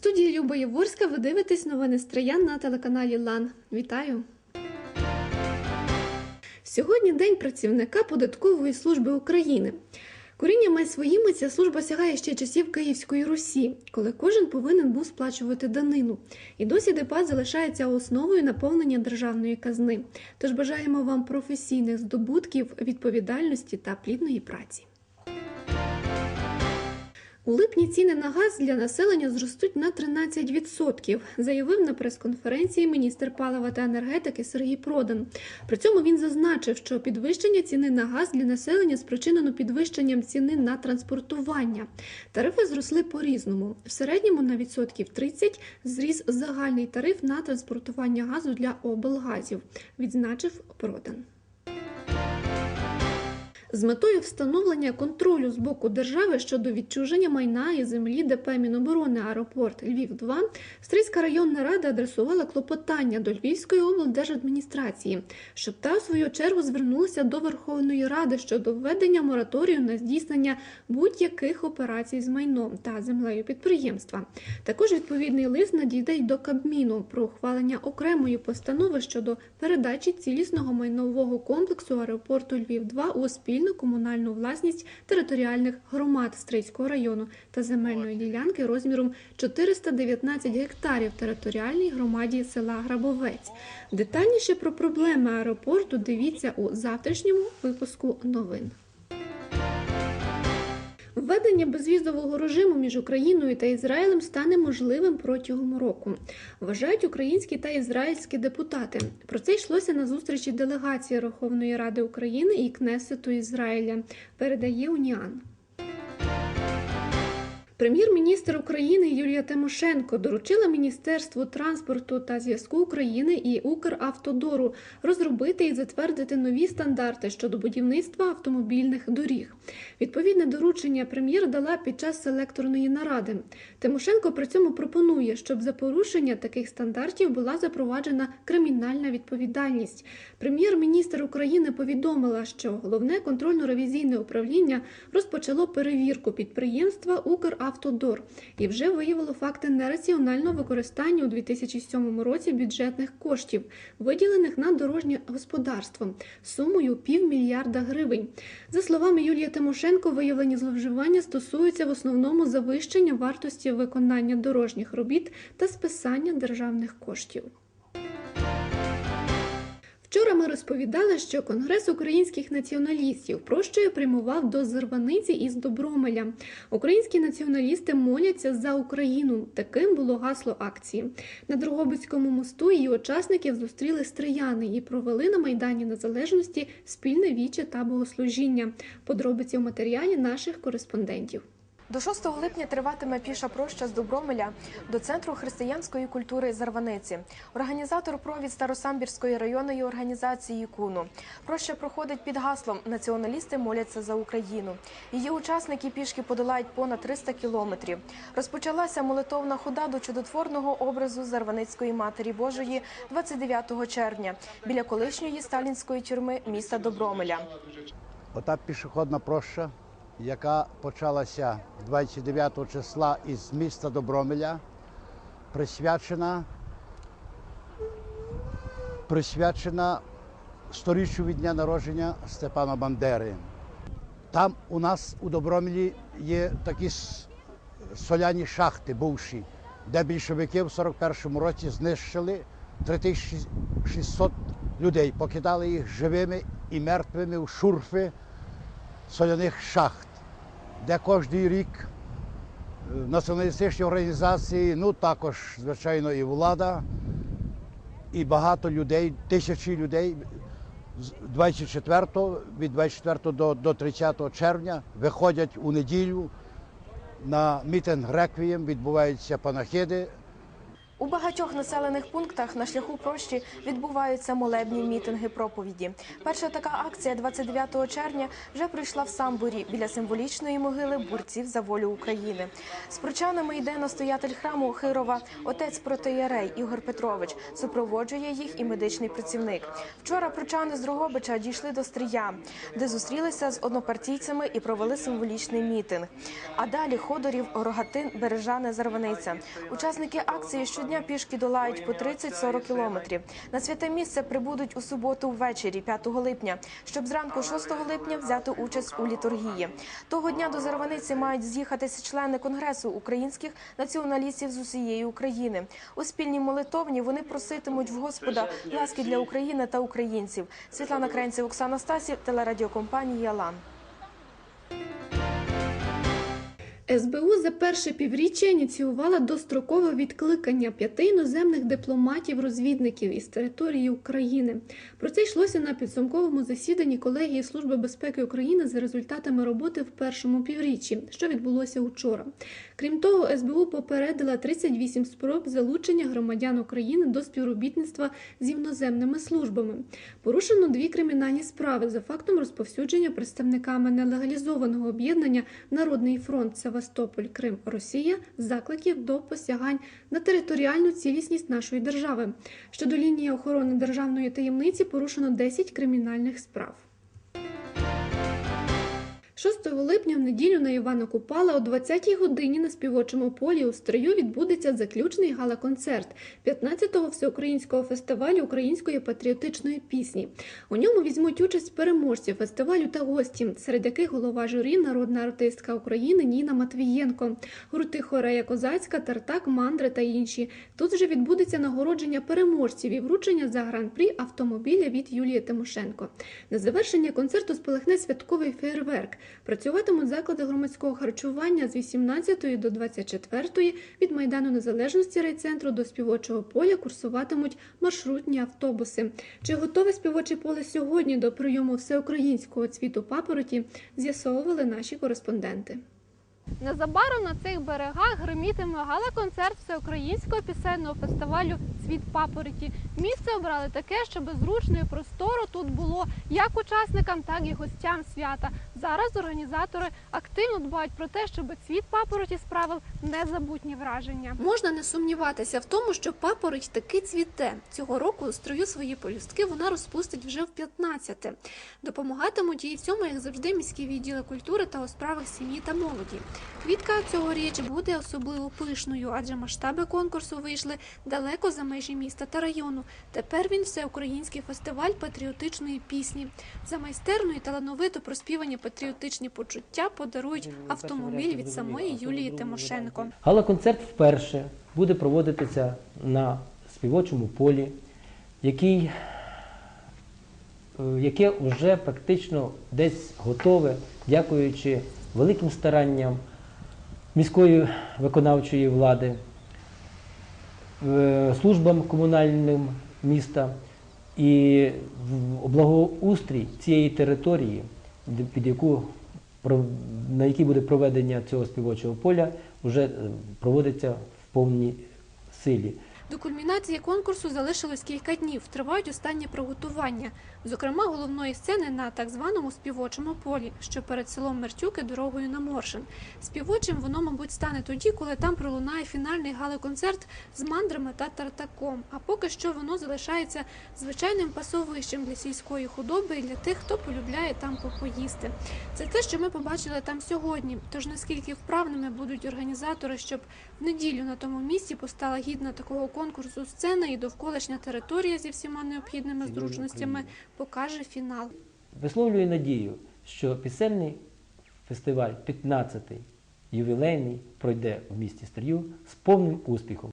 студії Люба Єворська ви дивитесь новини Стриян на телеканалі Лан. Вітаю! Сьогодні День працівника податкової служби України. Коріннями своїми ця служба сягає ще часів Київської Русі, коли кожен повинен був сплачувати данину. І досі депат залишається основою наповнення державної казни. Тож бажаємо вам професійних здобутків, відповідальності та плідної праці. У липні ціни на газ для населення зростуть на 13%, заявив на прес-конференції міністр палива та енергетики Сергій Продан. При цьому він зазначив, що підвищення ціни на газ для населення спричинено підвищенням ціни на транспортування. Тарифи зросли по-різному. В середньому на відсотків 30 зріс загальний тариф на транспортування газу для облгазів, відзначив Продан. З метою встановлення контролю з боку держави щодо відчуження майна і землі ДП Міноборони аеропорт Львів 2 Стрийська районна рада адресувала клопотання до Львівської облдержадміністрації, щоб та в свою чергу звернулася до Верховної Ради щодо введення мораторію на здійснення будь-яких операцій з майном та землею підприємства. Також відповідний лист надійде й до Кабміну про ухвалення окремої постанови щодо передачі цілісного майнового комплексу аеропорту Львів 2 у спільну комунальну власність територіальних громад Стрийського району та земельної ділянки розміром 419 гектарів територіальній громаді села Грабовець. Детальніше про проблеми аеропорту дивіться у завтрашньому випуску новин. Введення безвізового режиму між Україною та Ізраїлем стане можливим протягом року, вважають українські та ізраїльські депутати. Про це йшлося на зустрічі делегації Верховної Ради України і Кнесету Ізраїля. Передає Уніан. Прем'єр-міністр України Юлія Тимошенко доручила Міністерству транспорту та зв'язку України і Укравтодору розробити і затвердити нові стандарти щодо будівництва автомобільних доріг. Відповідне доручення прем'єр дала під час селекторної наради. Тимошенко при цьому пропонує, щоб за порушення таких стандартів була запроваджена кримінальна відповідальність. Прем'єр-міністр України повідомила, що головне контрольно-ревізійне управління розпочало перевірку підприємства Укравтодор і вже виявило факти нераціонального використання у 2007 році бюджетних коштів, виділених на дорожнє господарство сумою півмільярда гривень. За словами Юлії Тимошенко, виявлені зловживання стосуються в основному завищення вартості виконання дорожніх робіт та списання державних коштів. Вчора ми розповідали, що Конгрес українських націоналістів прощою прямував до Зерваниці із Добромеля. Українські націоналісти моляться за Україну. Таким було гасло акції. На Дрогобицькому мосту її учасників зустріли стрияни і провели на Майдані Незалежності спільне віче та богослужіння. Подробиці у матеріалі наших кореспондентів. До 6 липня триватиме піша проща з Добромеля до центру християнської культури Зарваниці. Організатор провід Старосамбірської районної організації Куну. Проща проходить під гаслом Націоналісти моляться за Україну. Її учасники пішки подолають понад 300 кілометрів. Розпочалася молитовна хода до чудотворного образу Зарваницької Матері Божої 29 червня біля колишньої сталінської тюрми міста Добромеля. Ота пішохідна проща, яка почалася 29 числа із міста Добромеля, присвячена, присвячена сторіччю від дня народження Степана Бандери. Там у нас у Добромелі є такі соляні шахти бувші, де більшовики в 41-му році знищили 3600 людей, покидали їх живими і мертвими в шурфи соляних шахт, де кожен рік е, націоналістичні організації, ну також, звичайно, і влада, і багато людей, тисячі людей з 24 від 24 до, до 30 червня виходять у неділю на мітинг реквієм, відбуваються панахиди. У багатьох населених пунктах на шляху прощі відбуваються молебні мітинги проповіді. Перша така акція 29 червня вже пройшла в Самбурі біля символічної могили борців за волю України. З прочанами йде настоятель храму Хирова, отець протоєрей Ігор Петрович. Супроводжує їх і медичний працівник. Вчора прочани з Дрогобича дійшли до Стрия, де зустрілися з однопартійцями і провели символічний мітинг. А далі Ходорів, Рогатин, Бережане, Зарваниця. Учасники акції щодня пішки долають по 30-40 кілометрів. На святе місце прибудуть у суботу ввечері, 5 липня, щоб зранку 6 липня взяти участь у літургії. Того дня до Зарваниці мають з'їхатися члени Конгресу українських націоналістів з усієї України. У спільній молитовні вони проситимуть в Господа ласки для України та українців. Світлана Кренців, Оксана Стасів, телерадіокомпанія Лан. СБУ за перше півріччя ініціювала дострокове відкликання п'яти іноземних дипломатів-розвідників із території України. Про це йшлося на підсумковому засіданні колегії Служби безпеки України за результатами роботи в першому півріччі, що відбулося учора. Крім того, СБУ попередила 38 спроб залучення громадян України до співробітництва з іноземними службами. Порушено дві кримінальні справи за фактом розповсюдження представниками нелегалізованого об'єднання Народний фронт Севастополь, Крим, Росія закликів до посягань на територіальну цілісність нашої держави. Щодо лінії охорони державної таємниці порушено 10 кримінальних справ. 6 липня в неділю на Івана Купала о 20-й годині на співочому полі у Стрию відбудеться заключний гала-концерт 15-го всеукраїнського фестивалю української патріотичної пісні. У ньому візьмуть участь переможці фестивалю та гості, серед яких голова журі народна артистка України Ніна Матвієнко, гурти Хорея Козацька, Тартак, Мандри та інші. Тут же відбудеться нагородження переможців і вручення за гран-прі автомобіля від Юлії Тимошенко. На завершення концерту спалахне святковий фейерверк. Працюватимуть заклади громадського харчування з 18 до 24 від Майдану Незалежності райцентру до співочого поля курсуватимуть маршрутні автобуси. Чи готове співоче поле сьогодні до прийому всеукраїнського цвіту папороті, з'ясовували наші кореспонденти. Незабаром на цих берегах гримітиме гала-концерт всеукраїнського пісенного фестивалю Світ папороті. Місце обрали таке, щоб зручно і просторо тут було як учасникам, так і гостям свята. Зараз організатори активно дбають про те, щоб цвіт папороті справив незабутні враження. Можна не сумніватися в тому, що папороть таки цвіте. Цього року строю свої полюстки вона розпустить вже в 15-те. Допомагатимуть їй в цьому, як завжди, міські відділи культури та у справах сім'ї та молоді. Квітка цьогоріч буде особливо пишною, адже масштаби конкурсу вийшли далеко за межі міста та району. Тепер він всеукраїнський фестиваль патріотичної пісні. За майстерну і талановито проспівані патріотичні почуття подарують автомобіль від самої Юлії Тимошенко. Гала-концерт вперше буде проводитися на співочому полі, який, е, яке вже практично десь готове, дякуючи великим старанням міської виконавчої влади, е, службам комунальним міста і в- благоустрій цієї території, під яку на якій буде проведення цього співочого поля, вже е, проводиться в повній силі. До кульмінації конкурсу залишилось кілька днів. Тривають останні приготування, зокрема головної сцени на так званому співочому полі, що перед селом Мертюки дорогою на Моршин. Співочим воно, мабуть, стане тоді, коли там пролунає фінальний галоконцерт з мандрами та тартаком. А поки що воно залишається звичайним пасовищем для сільської худоби і для тих, хто полюбляє там попоїсти. Це те, що ми побачили там сьогодні. Тож наскільки вправними будуть організатори, щоб в неділю на тому місці постала гідна такого конкурсу сцена і довколишня територія зі всіма необхідними зручностями покаже фінал. Висловлюю надію, що пісенний фестиваль 15-й ювілейний пройде в місті Стрію з повним успіхом.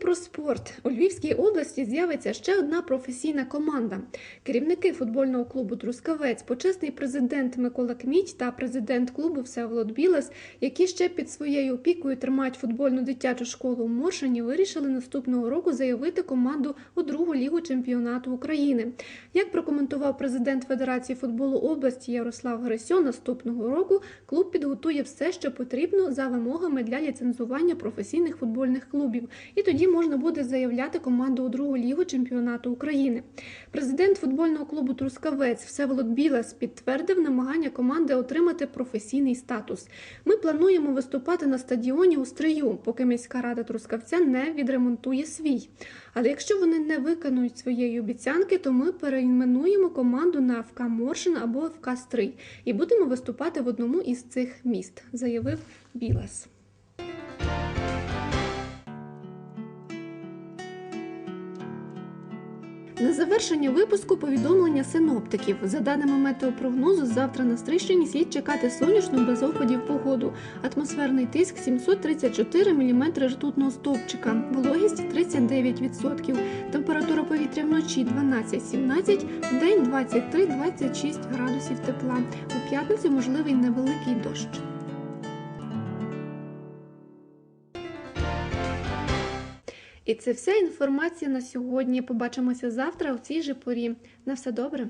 Про спорт у Львівській області з'явиться ще одна професійна команда. Керівники футбольного клубу Трускавець, почесний президент Микола Кміть та президент клубу Всеволод Білес, які ще під своєю опікою тримають футбольну дитячу школу у Моршині, вирішили наступного року заявити команду у другу лігу чемпіонату України. Як прокоментував президент Федерації футболу області Ярослав Грисьо, наступного року клуб підготує все, що потрібно за вимогами для ліцензування професійних футбольних клубів, і тоді можна буде заявляти команду у другу лігу чемпіонату України. Президент футбольного клубу Трускавець Всеволод Білас підтвердив намагання команди отримати професійний статус. Ми плануємо виступати на стадіоні у Стрию, поки міська рада Трускавця не відремонтує свій. Але якщо вони не виконують своєї обіцянки, то ми перейменуємо команду на ФК Моршин або ФК Стрий і будемо виступати в одному із цих міст, заявив Білас. На завершення випуску повідомлення синоптиків. За даними метеопрогнозу, завтра на Стрищині слід чекати сонячну без опадів погоду. Атмосферний тиск 734 мм ртутного стовпчика, вологість 39%. Температура повітря вночі 12-17, в день 23-26 градусів тепла. У п'ятницю можливий невеликий дощ. І це вся інформація на сьогодні. Побачимося завтра у цій же порі. На все добре.